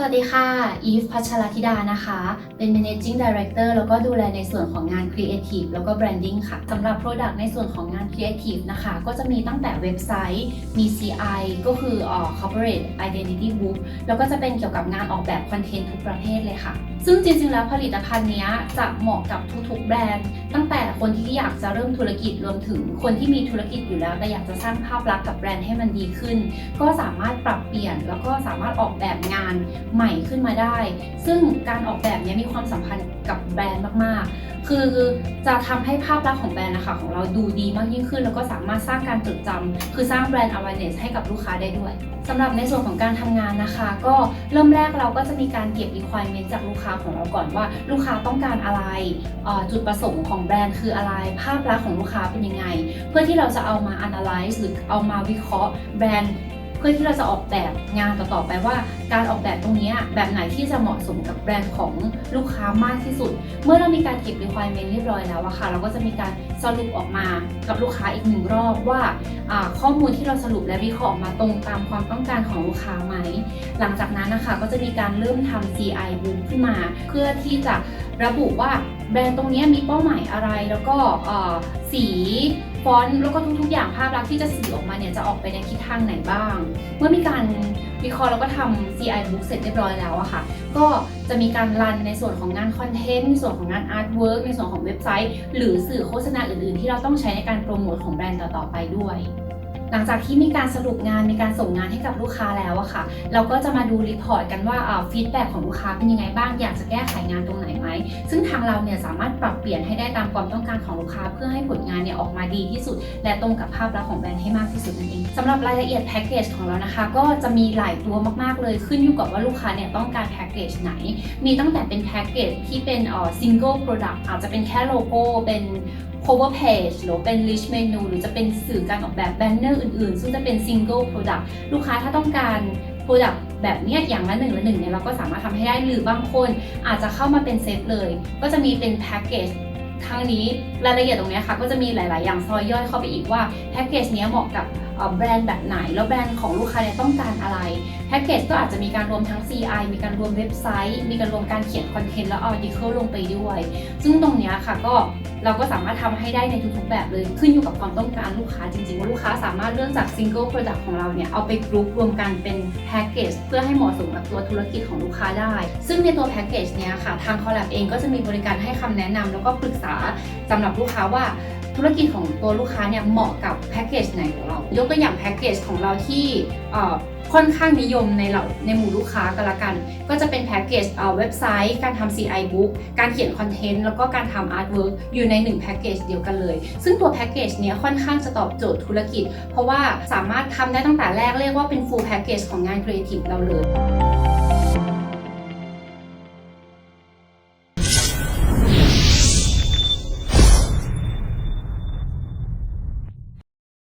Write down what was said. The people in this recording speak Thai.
สวัสดีค่ะ อีฟ พัชรธิดานะคะ เป็น managing director แล้วก็ดูแลในส่วนของงาน creative แล้วก็ branding ค่ะ สำหรับ product ในส่วนของงาน creative นะคะ ก็จะมีตั้งแต่เว็บไซต์ มี CI ก็คืออ corporate identity book แล้วก็จะเป็นเกี่ยวกับงานออกแบบคอนเทนต์ทุกประเภทเลยค่ะ ซึ่งจริงๆ แล้วผลิตภัณฑ์นี้จะเหมาะกับทุกๆ แบรนด์ตั้ง คนที่อยากจะเริ่มธุรกิจรวมถึงคนที่มีธุรกิจอยู่แล้ว แต่อยากจะสร้างภาพลักษณ์กับแบรนด์ให้มันดีขึ้น ก็สามารถปรับเปลี่ยน แล้วก็สามารถออกแบบงานใหม่ขึ้นมาได้ ซึ่งการออกแบบเนี้ยมีความสัมพันธ์ กับแบรนด์มากๆ คือจะทำให้ภาพลักษณ์ของแบรนด์นะคะของเราดูดีมากยิ่งขึ้น แล้วก็สามารถสร้างการจดจำคือสร้างแบรนด์ awareness ให้กับลูกค้าได้ด้วยสำหรับในส่วนของการทำงานนะคะ ก็เริ่มแรกเราก็จะมีการเก็บ requirement จากลูกค้าของเราก่อนว่า ลูกค้าต้องการอะไร จุดประสงค์ของแบรนด์คืออะไร ภาพลักษณ์ของลูกค้าเป็นยังไง เพื่อที่เราจะเอามา analyze หรือเอามาวิเคราะห์แบรนด์ เพื่อที่เราจะออกแบบงานต่อๆไปว่า การออกแบบตรงนี้แบบไหนที่จะเหมาะสมกับแบรนด์ของลูกค้ามากที่สุด เมื่อเรามีการเก็บ requirement เรียบร้อยแล้วอะค่ะ เราก็จะมีการสรุปออกมากับลูกค้าอีกหนึ่งรอบว่าข้อมูลที่เราสรุปและวิเคราะห์ออกมาตรงตามความต้องการของลูกค้าไหม หลังจากนั้นนะคะก็จะมีการเริ่มทำ CI book ขึ้นมา เพื่อที่จะระบุว่าแบรนด์ตรงนี้มีเป้าหมายอะไรแล้วก็สี อนต์แล้วก็ทุกๆ อย่างภาพลักษณ์ที่จะสื่อออกมาเนี่ยจะออกไปในทิศทางไหนบ้าง เมื่อมีการวิเคราะห์แล้วก็ทำ CI book เสร็จเรียบร้อยแล้วอะค่ะ ก็จะมีการรันในส่วนของงานคอนเทนต์ในส่วนของงานอาร์ตเวิร์กในส่วนของเว็บไซต์ หรือสื่อโฆษณาอื่นๆ ที่เราต้องใช้ในการโปรโมทของแบรนด์ต่อๆไปด้วย หลังจากที่มีการสรุปงานมีการส่งงานให้กับลูกค้าแล้วอะค่ะ เราก็จะมาดูรีพอร์ตกันว่าฟีดแบ็ของลูกค้าเป็นยังไงบ้างอยากจะแก้ไขงานตรงไหนไหมซึ่งทางเราเนี่ยสามารถปรับเปลี่ยนให้ได้ตามความต้องการของลูกค้า เพื่อให้ผลงานเนี่ยออกมาดีที่สุด และตรงกับภาพลักษณ์ของแบรนด์ให้มากที่สุดนั่นเองสำหรับรายละเอียดแพ็กเกจของเรานะคะ ก็จะมีหลายตัวมากๆเลยขึ้นอยู่กับว่าลูกค้าเนี่ยต้องการแพ็กเกจไหน มีตั้งแต่เป็นแพ็กเกจที่เป็นเอ่อ single product อาจจะเป็นแค่โลโก้เป็น cover page หรือเป็น rich menu หรือจะเป็นสื่อการออกแบบแบนเนอร์อื่นๆ ซึ่งจะเป็น single product ลูกค้าถ้าต้องการ product แบบเนี้ยอย่างละหนึ่งละหนึ่งเนี่ยเราก็สามารถทำให้ได้หรือบางคนอาจจะเข้ามาเป็นเซตเลย ก็จะมีเป็นแพ็กเกจทั้งนี้รายละเอียดตรงนี้ค่ะ ก็จะมีหลาย ๆ อย่างซอยย่อยเข้าไปอีกว่าแพ็กเกจนี้เหมาะกับ แบรนด์แบบไหน แล้วแบรนด์ของลูกค้าเนี่ยต้องการอะไรแพ็กเกจก็อาจจะมีการรวมทั้ง CI มีการรวมเว็บไซต์ มีการรวมการเขียนคอนเทนต์และอาร์ติเคิลลงไปด้วย ซึ่งตรงนี้ค่ะก็เราก็สามารถทำให้ได้ในทุกๆแบบเลย ขึ้นอยู่กับความต้องการลูกค้าจริงๆ ว่าลูกค้าสามารถเลือกจาก Single Product ของเราเนี่ย เอาไปกรุ๊ปรวมกันเป็นแพ็กเกจเพื่อให้เหมาะสมกับตัวธุรกิจของลูกค้าได้ ซึ่งในตัวแพ็กเกจเนี้ยค่ะ ทาง Collab เองก็จะมีบริการให้คำแนะนำแล้วก็ปรึกษาสำหรับลูกค้าว่า ธุรกิจของตัวลูกค้าเนี่ยเหมาะกับแพ็กเกจไหนของเรา ยกตัวอย่างแพ็กเกจของเราที่ค่อนข้างนิยมในเหล่าในหมู่ลูกค้าก็แล้วกัน ก็จะเป็นแพ็กเกจเว็บไซต์ การทำ CI book การเขียนคอนเทนต์แล้วก็การทำอาร์ตเวิร์กอยู่ใน1แพ็กเกจเดียวกันเลย ซึ่งตัวแพ็กเกจเนี้ยค่อนข้างจะตอบโจทย์ธุรกิจ เพราะว่าสามารถทำได้ตั้งแต่แรกเรียกว่าเป็น full package ของงาน creative เราเลย